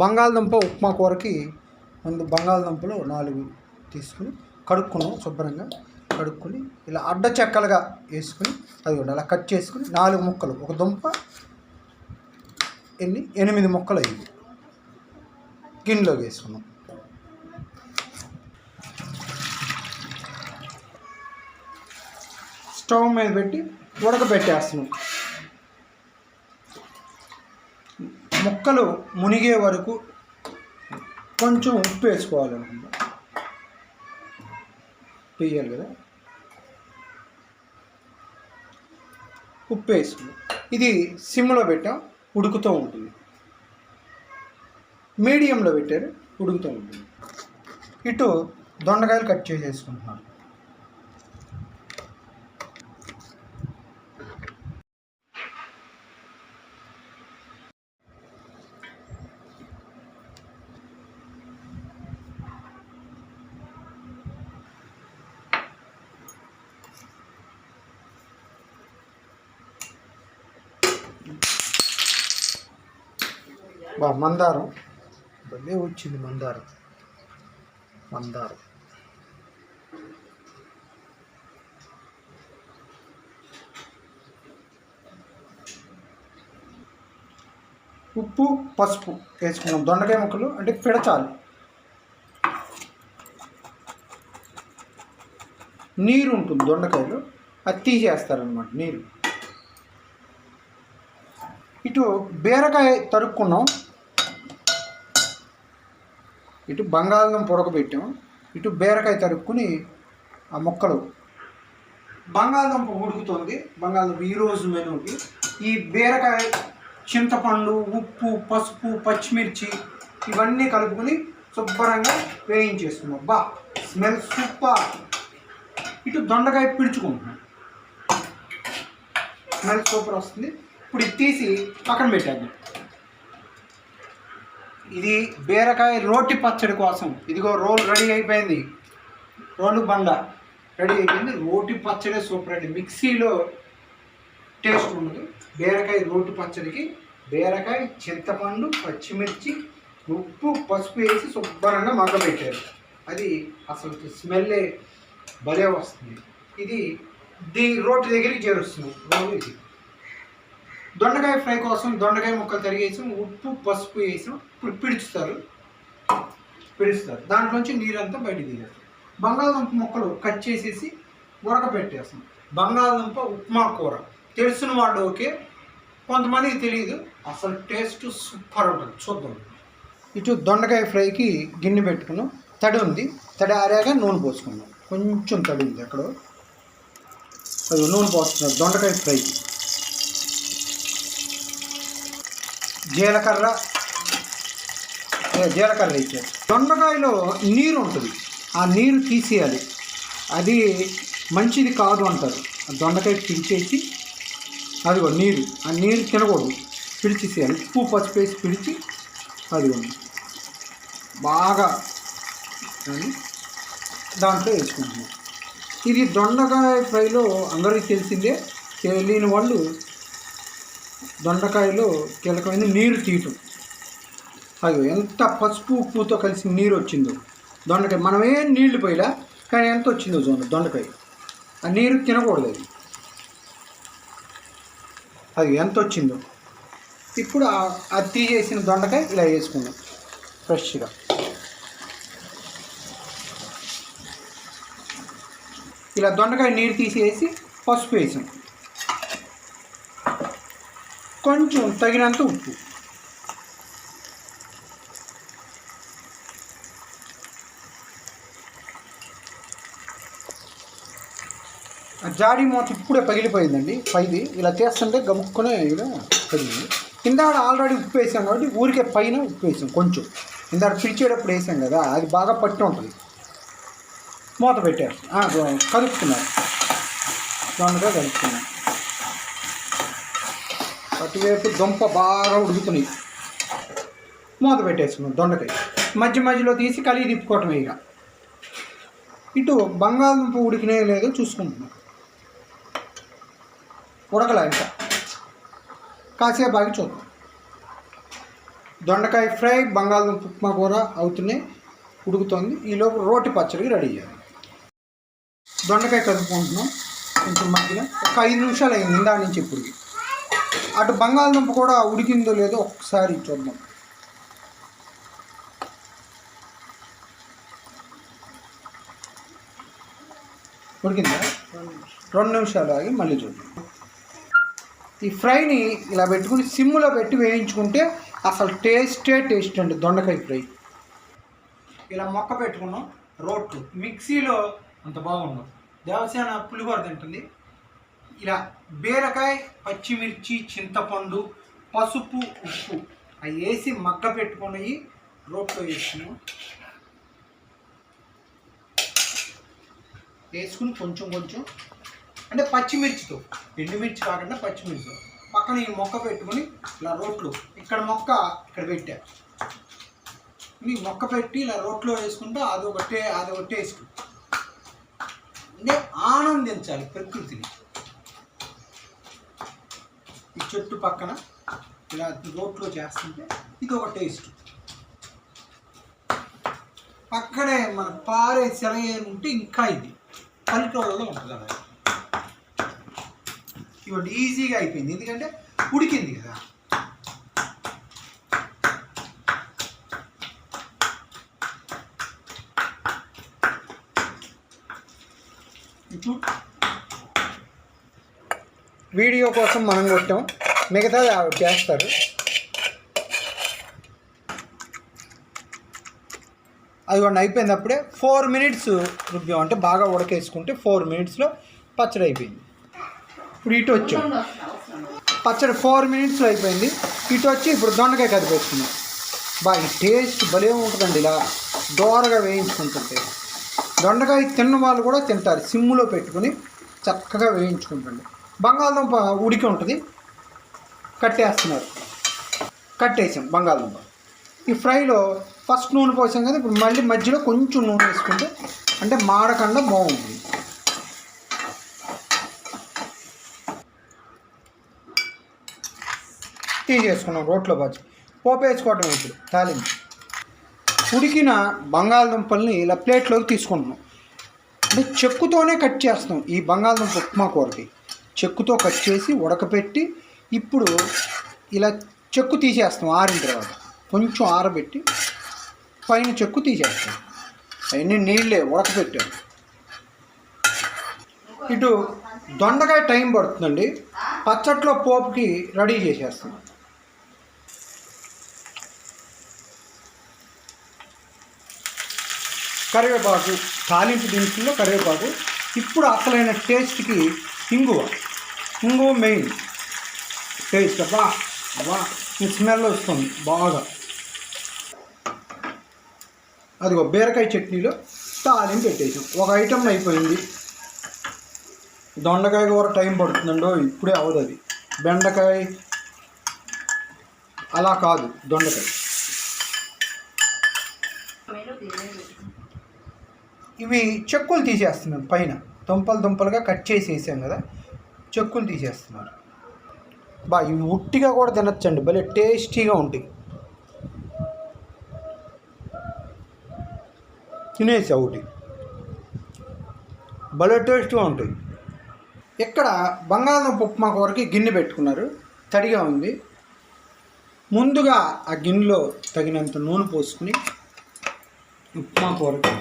బంగాళదుంప ఉప్మా కూరకి ముందు బంగాళదుంపలు నాలుగు తీసుకుని కడుక్కున్నాం శుభ్రంగా. కడుక్కొని ఇలా అడ్డ చెక్కలుగా వేసుకుని అది కూడా అలా కట్ చేసుకుని నాలుగు ముక్కలు. ఒక దుంప ఎన్ని? ఎనిమిది ముక్కలు అయ్యి గిన్నెలో వేసుకున్నాం. స్టవ్ మీద పెట్టి ఉడకబెట్టేస్తున్నాం. ముక్కలు మునిగే వరకు కొంచెం ఉప్పు వేసుకోవాలన్నమాట వేయాలి కదా? ఉప్పు వేసుకుంది ఇది సిమ్లో పెట్టాం ఉడుకుతూ ఉంటుంది. మీడియంలో పెట్టారు ఉడుకుతూ ఉంటుంది. ఇటు దొండకాయలు కట్ చేసేసుకుంటున్నాను బా మందారం. భలే వచ్చింది మందారం. మందారం. ఉప్పు పసుపు వేసుకున్నాం. దొండకాయ ముక్కలు అంటే పిడచాలి నీరు ఉంటుంది దొండకాయలు. అది తీసేస్తారనమాట నీరు. ఇటు బీరకాయ తరుక్కున్నాం. ఇటు బంగాళదుంప ఉడకబెట్టాం. ఇటు బీరకాయ తరుక్కుని ఆ మొక్కలు. బంగాళదుంప ఉడుకుతుంది. బంగాళదుంప ఈరోజు మెనూకి. ఈ బీరకాయ చింతపండు ఉప్పు పసుపు పచ్చిమిర్చి ఇవన్నీ కలుపుకొని శుభ్రంగా వేయించేస్తున్నాం. బా స్మెల్ సూపర్. ఇటు దొండకాయ పిడుచుకుంటున్నాం. స్మెల్ సూపర్ వస్తుంది. ఇప్పుడు ఇది తీసి పక్కన పెట్టేద్దాం. ఇది బీరకాయ రోటి పచ్చడి కోసం. ఇదిగో రోల్ రెడీ అయిపోయింది. రోలు బండ రెడీ అయిపోయింది. రోటి పచ్చడి సూపర్ అండి. మిక్సీలో టేస్ట్ ఉండదు. బీరకాయ రోటి పచ్చడికి బీరకాయ చింతపండు పచ్చిమిర్చి ఉప్పు పసుపు వేసి శుభ్రంగా మగ్గబెట్టారు. అది అసలు స్మెల్లే భలే వస్తుంది. ఇది దీ రోటి దగ్గరికి చేరుస్తుంది. రోలు ఇది. దొండకాయ ఫ్రై కోసం దొండకాయ ముక్కలు తరిగేసాం ఉప్పు పసుపు వేసాం ఇప్పుడు పిడుచుతారు పిడుస్తారు. దాంట్లోంచి నీరంతా బయటకు తీసేస్తాం బంగాళదుంప ముక్కలు కట్ చేసేసి ఉడకబెట్టేస్తాం బంగాళదుంప ఉప్మా కూర. తెలిసిన వాళ్ళు ఓకే. కొంతమందికి తెలియదు అసలు టేస్ట్ సూపర్ ఉంటుంది. చూద్దాం. ఇటు దొండకాయ ఫ్రైకి గిన్నె పెట్టుకున్నాం. తడి ఉంది. తడి ఆరాక నూనె పోసుకున్నాం. కొంచెం తడి ఉంది అక్కడ అది నూనె పోస్తున్నారు దొండకాయ ఫ్రైకి. జీలకర్ర జీలకర్ర ఇచ్చారు. దొండకాయలో నీరు ఉంటుంది. ఆ నీరు తీసేయాలి. అది మంచిది కాదు అంటారు. ఆ దొండకాయ పిలిచేసి అదిగో నీరు. ఆ నీరు తినకూడదు. పిలిచేసేయాలి. ఉప్పు పసుపు వేసి పిలిచి అదిగోండి బాగా దాంట్లో వేసుకుంటున్నాం. ఇది దొండకాయ ఫ్రైలో అందరికీ తెలిసిందే. తెలియని వాళ్ళు దొండకాయలో కీలకమైన నీరు తీయటం. అయ్యో ఎంత పసుపు ఉప్పుతో కలిసి నీరు వచ్చిందో. దొండకాయ మనమే నీళ్ళు పోయిలా కానీ ఎంత వచ్చిందో చూడండి దొండకాయ. ఆ నీరు తినకూడదు అది. అది ఎంత వచ్చిందో. ఇప్పుడు ఆ- అది తీసేసిన దొండకాయ ఇలా వేసుకుందాం ఫ్రెష్గా. ఇలా దొండకాయ నీరు తీసేసి పసుపు వేసాం. కొంచెం తగినంత ఉప్పు. జాడి మూత ఇప్పుడే పగిలిపోయిందండి. పైది ఇలా చేస్తుంటే గముక్కునే ఇలా పగిలింది. కింద ఆల్రెడీ ఉప్పు వేసాం కాబట్టి ఊరికే పైన ఉప్పు వేసాం కొంచెం. కింద పిలిచేటప్పుడు వేసాం కదా అది బాగా పట్టి ఉంటుంది. మూత పెట్టారు కలుపుతున్నారు దానిగా కలుపుతున్నారు అటువైపు దుంప బాగా ఉడుకుతున్నాయి. మూత పెట్టేసుకున్నాం దొండకాయ. మధ్య మధ్యలో తీసి కలిగి తిప్పుకోవటం ఇక. ఇటు బంగాళదుంప ఉడికినే లేదో చూసుకుంటున్నాం. ఉడకలే ఇంకా. కాసేపు ఆగి చూద్దాం. దొండకాయ ఫ్రై బంగాళదుంప ఉప్మా కూర అవుతున్నాయి. ఉడుకుతోంది. ఈలోపు రోటి పచ్చడికి రెడీ చేయాలి. దొండకాయ కలుపుకుంటున్నాం. కొంచెం మధ్యలో. ఒక ఐదు నిమిషాలు అయింది. ఇందా నుంచి ఇప్పటికి. అటు బంగాళదుంప కూడా ఉడికిందో లేదో ఒకసారి చూద్దాం. ఉడికిందా? రెండు నిమిషాలు ఆగి మళ్ళీ చూద్దాం. ఈ ఫ్రైని ఇలా పెట్టుకుని సిమ్లో పెట్టి వేయించుకుంటే అసలు టేస్టే టేస్ట్ అండి దొండకాయ ఫ్రై. ఇలా మొక్క పెట్టుకున్నాం రోట్టు మిక్సీలో అంత బాగుండదు దేవసేన పులిహోర తింటుంది. ఇలా బీరకాయ పచ్చిమిర్చి చింతపండు పసుపు ఉప్పు అవి వేసి మగ్గ పెట్టుకుని రోట్లో వేసుకున్నాం. వేసుకుని కొంచెం కొంచెం అంటే పచ్చిమిర్చితో ఎండుమిర్చి కాకుండా పచ్చిమిర్చితో పక్కన ఈ మొక్క పెట్టుకుని ఇలా రోట్లు ఇక్కడ మొక్క ఇక్కడ పెట్టా. ఈ మొక్క పెట్టి ఇలా రోట్లో వేసుకుంటే అదొక అది అదొక టేస్ట్ అంటే ఆనందించాలి ప్రకృతిని. ఈ చెట్టు పక్కన ఇలా రోట్లో చేస్తుంటే ఇది ఒక టేస్ట్. పక్కనే మన పారే సెలయేరు ఉంటే ఇంకా ఇది. పల్లెటూళ్ళలో ఉంటుంది అలా ఇవ్వండి ఈజీగా అయిపోయింది. ఎందుకంటే ఉడికింది కదా. ఇప్పుడు వీడియో కోసం మనం కొట్టాం. మిగతాది ఆవిడ చేస్తారు. అది వాడిని అప్పుడే. ఫోర్ మినిట్స్ రుబ్బాం అంటే బాగా ఉడకేసుకుంటే ఫోర్ మినిట్స్లో పచ్చడి అయిపోయింది. ఇప్పుడు ఇటు వచ్చాం. పచ్చడి ఫోర్ మినిట్స్లో అయిపోయింది. ఇటు వచ్చి ఇప్పుడు దొండకాయ కదిపేసుకున్నాం బాగా ఈ టేస్ట్ భలే ఉంటుందండి ఇలా దోరగా వేయించుకుంటుంటే. దొండకాయ తిన్న వాళ్ళు కూడా తింటారు. సిమ్ములో పెట్టుకుని చక్కగా వేయించుకుంటుండే బంగాళదుంప ఉడికి ఉంటుంది. కట్టేస్తున్నారు. కట్టేసాం బంగాళదుంప. ఈ ఫ్రైలో ఫస్ట్ నూనె పోసాం కదా ఇప్పుడు మళ్ళీ మధ్యలో కొంచెం నూనె వేసుకుంటే అంటే మాడకుండా బాగుంటుంది. తీసేసుకున్నాం రోట్లో బాజీ పోపు వేసుకోవటం ఇప్పుడు తాలింపు. ఉడికిన బంగాళదుంపల్ని ఇలా ప్లేట్లోకి తీసుకుంటున్నాం. అంటే చెక్కుతోనే కట్ చేస్తాం ఈ బంగాళదుంప ఉప్మా కూరకి. చెక్కుతో కట్ చేసి ఉడకపెట్టి ఇప్పుడు ఇలా చెక్కు తీసేస్తాం ఆరిన తర్వాత. కొంచెం ఆరబెట్టి పైన చెక్కు తీసేస్తాం. అవన్నీ నీళ్ళే ఉడకపెట్టాను ఇటు దొండకాయ టైం పడుతుందండి. పచ్చట్లో పోపుకి రెడీ చేసేస్తాం. కరివేపాకు తాలింపు దినుసుల్లో కరివేపాకు. ఇప్పుడు అసలైన టేస్ట్కి ఇంగువ ఇంగువ మెయిన్ టేస్ట్ అబ్బా అబ్బా స్మెల్ వస్తుంది బాగా అదిగో బీరకాయ చట్నీలో తాలింపు పెట్టేసాం ఒక ఐటమ్ అయిపోయింది దొండకాయ కూర టైం పడుతుందండో ఇప్పుడే అవదు అది బెండకాయ అలా కాదు దొండకాయ ఇవి చెక్కులు తీసేస్తున్నాం పైన దుంపలు దుంపలుగా కట్ చేసి వేసాం కదా చెక్కులు తీసేస్తున్నారు. బా ఇవి ఉట్టిగా కూడా తినచ్చండి భలే టేస్టీగా ఉంటాయి. తినేసి ఒకటి. భలే టేస్ట్గా ఉంటాయి. ఇక్కడ బంగాళదుంప ఉప్మా కూరకి గిన్నె పెట్టుకున్నారు తడిగా ఉంది. ముందుగా ఆ గిన్నెలో తగినంత నూనె పోసుకుని ఉప్మా కూరకి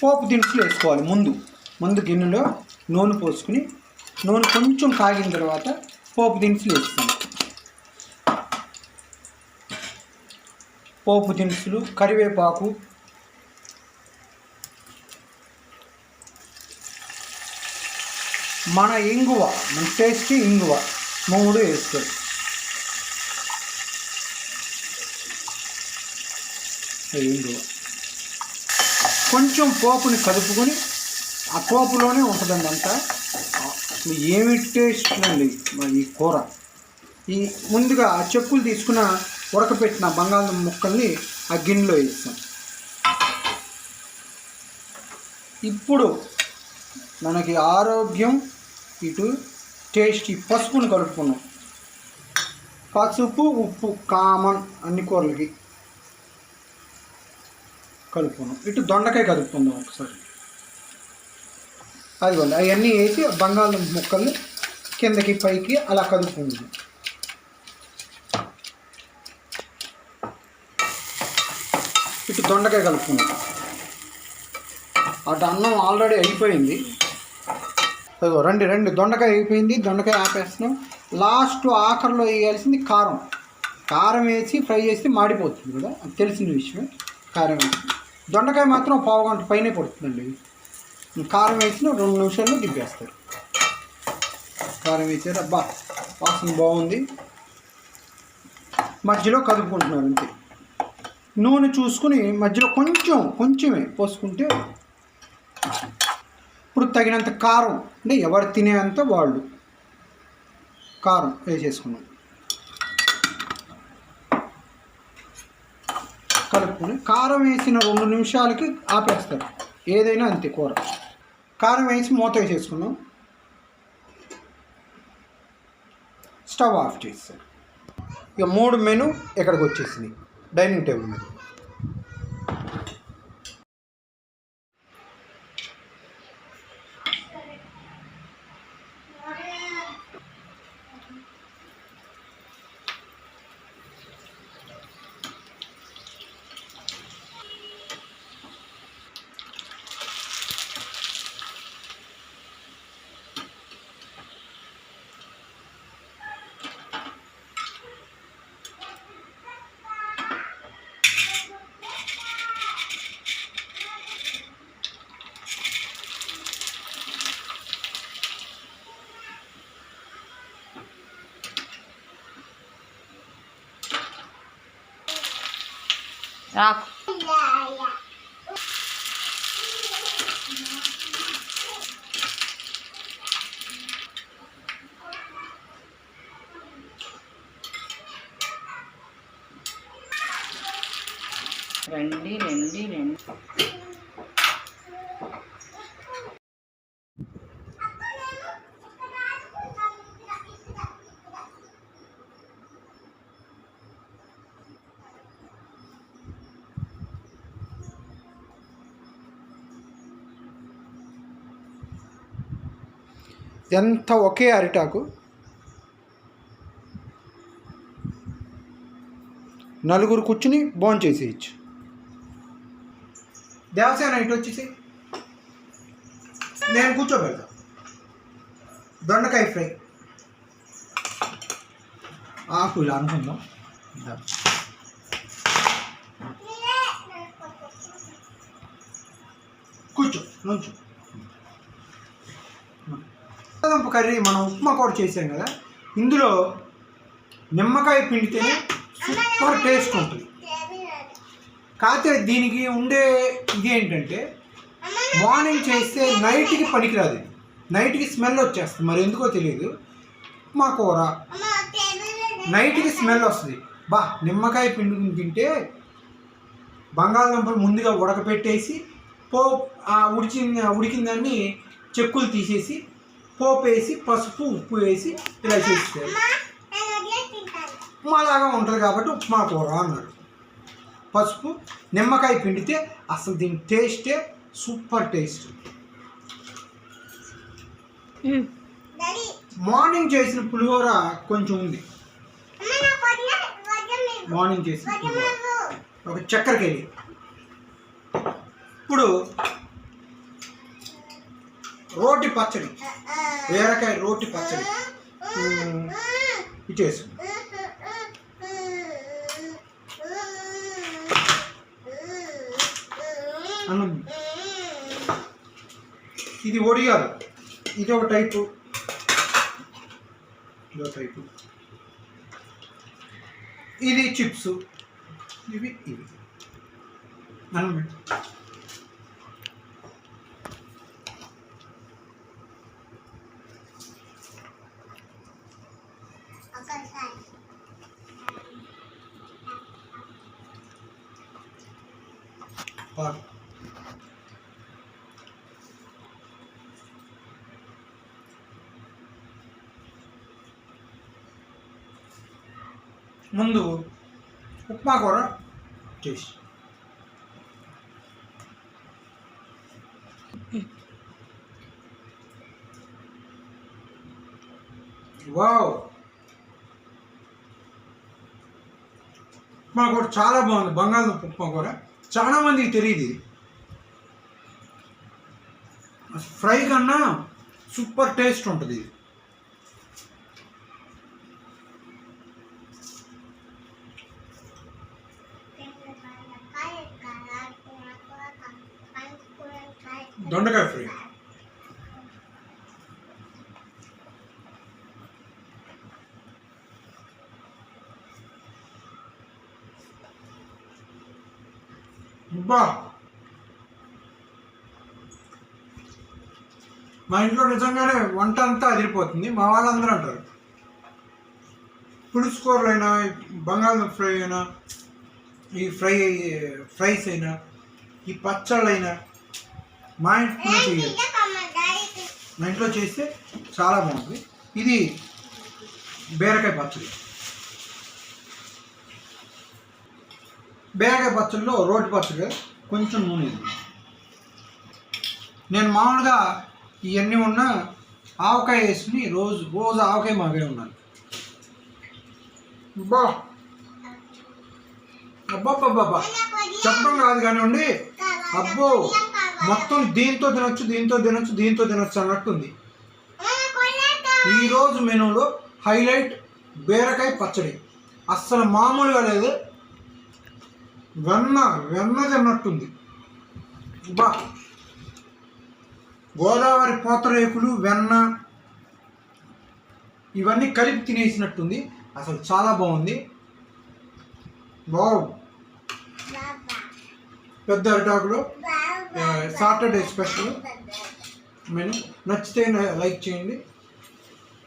పోపు దినుసులు వేసుకోవాలి ముందు. ముందు గిన్నెలో నూనె పోసుకుని నూనె కొంచెం కాగిన తర్వాత పోపు దినుసులు వేస్తాం పోపు దినుసులు కరివేపాకు మన ఇంగువ మన టేస్టీ ఇంగువ మూడు వేసుకోవచ్చు ఇంగువ. కొంచెం పోపుని కలుపుకొని ఆ పోపులోనే ఉంటుందండి అంతా. ఏమి టేస్ట్ అండి ఈ కూర. ఈ ముందుగా ఆ చెక్కులు తీసుకున్న ఉడకపెట్టిన బంగాళదుంప ముక్కల్ని ఆ గిన్నెలో వేస్తాం. ఇప్పుడు మనకి ఆరోగ్యం ఇటు టేస్ట్ ఈ పసుపుని కలుపుకున్నాం. పసుపు ఉప్పు కామన్ అన్ని కూరలకి కలుపుకున్నాం. ఇటు దొండకాయ కలుపుకుందాం ఒకసారి. అదిగోండి అవన్నీ వేసి బంగాళదుంప ముక్కల్ని కిందకి పైకి అలా కలుపుకుందాం ఇటు దొండకాయ కలుపుకుంది. అటు అన్నం ఆల్రెడీ అయిపోయింది. అదిగో రండి రండి దొండకాయ అయిపోయింది దొండకాయ ఆపేస్తున్నాం. లాస్ట్ ఆఖరిలో వేయాల్సింది కారం. కారం వేసి ఫ్రై చేస్తే మాడిపోతుంది కదా అది తెలిసిన విషయం కారం దొండకాయ మాత్రం పావు గంట పైనే పడుతుందండి. కారం వేసిన రెండు నిమిషాల్లో దింపేస్తారు కారం వేసారు. అబ్బా వాసన బాగుంది. మధ్యలో కలుపుకుంటున్నారు అంతే. నూనె చూసుకుని మధ్యలో కొంచెం కొంచెమే పోసుకుంటే ఇప్పుడు తగినంత కారం అంటే ఎవరు తినేంత వాళ్ళు కారం వేసేసుకున్నాం. కలుపుకొని కారం వేసిన రెండు నిమిషాలకి ఆపేస్తారు. ఏదైనా అంతే కూర. కారం వేసి మూత వేసేసుకున్నాం. స్టవ్ ఆఫ్ చేస్తారు ఇక మూడు మెను ఇక్కడికి వచ్చేసింది. డైనింగ్ టేబుల్ మీద. రాకు రండి రండి రండి ఎంత ఒకే అరిటాకు? నలుగురు కూర్చుని బోన్ చేసేయచ్చు. దేవసేన ఇటు వచ్చేసి నేను కూర్చోబెడతా. దొండకాయ ఫ్రై. ఆకు ఇలా అనుకుందాం. కూర్చో నుంచో. బంగాళదుంప కర్రీ మనం ఉప్మా కూడా చేసాం కదా. ఇందులో నిమ్మకాయ పిండితేనే సూపర్ టేస్ట్ ఉంటుంది. కాకపోతే దీనికి ఉండే ఇది ఏంటంటే మార్నింగ్ చేస్తే నైట్కి పనికిరాదు ఇది. నైట్కి స్మెల్ వచ్చేస్తుంది. మరి ఎందుకో తెలియదు. ఉప్మా కూర. నైట్కి స్మెల్ వస్తుంది. బా నిమ్మకాయ పిండుకుని తింటే బంగాళదుంపలు ముందుగా ఉడకపెట్టేసి పో ఆ ఉడికిన ఉడికిన దాన్ని చెక్కులు తీసేసి పోపు వేసి పసుపు ఉప్పు వేసి ఇలా చేస్తారు ఉప్మాలాగా ఉంటుంది కాబట్టి ఉప్మా కూర అన్నారు పసుపు నిమ్మకాయ పిండితే అసలు దీని టేస్టే సూపర్ టేస్ట్. మార్నింగ్ చేసిన పులిహోర కొంచెం ఉంది. మార్నింగ్ చేసిన పులిహోర. ఒక చక్కెరకేళి ఇప్పుడు రోటి పచ్చడి. వేరకాయ రోటి పచ్చడి. ఇచ్చేసి అన్నం. ఇది ఒడియాలు ఇది ఒక టైపు. ఇది ఒక టైపు. ఇది చిప్స్. ఇవి ఇవి. అన్నం పెట్టు. పాలు ముందు ఉప్మా కూర చేసి. వావ్. ఉప్మా కూర చాలా బాగుంది. బంగాళదుంప ఉప్మా కూర. చాలా మందికి తెలియదు ఫ్రై కన్నా సూపర్ టేస్ట్ ఉంటుంది ఇది. బా మా ఇంట్లో నిజంగానే వంట అంతా అదిరిపోతుంది. మా వాళ్ళందరూ అంటారు. పులుసు కూరలైనా బంగాళదుంప ఫ్రై అయినా ఈ ఫ్రై ఫ్రైస్ అయినా ఈ పచ్చళ్ళైనా మా ఇంట్లో చేయాలి మా ఇంట్లో చేస్తే చాలా బాగుంటుంది. ఇది బీరకాయ పచ్చడి. బీరకాయ పచ్చడిలో రోటి పచ్చడి కొంచెం నూనె. ఇది. నేను మామూలుగా ఇవన్నీ ఉన్న ఆవకాయ వేసుకుని రోజు రోజు ఆవకాయ మాగే ఉన్నాను బా అబ్బాబ్బాబ్బా చెప్పడం కాదు కానివ్వండి. అబ్బో! మొత్తం దీంతో తినొచ్చు దీంతో తినొచ్చు దీంతో తినొచ్చు అన్నట్టుంది. ఈరోజు మెనూలో హైలైట్ బీరకాయ పచ్చడి. అస్సలు మామూలుగా లేదు. వెన్న వెన్న తిన్నట్టుంది. బా. గోదావరి పూతరేకులు వెన్న ఇవన్నీ కలిపి తినేసినట్టుంది. అసలు చాలా బాగుంది. బాగు పెద్ద అరిటాకులో. Saturday special menu. నచ్చితే లైక్ చేయండి.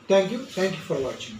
Thank you. Thank you for watching.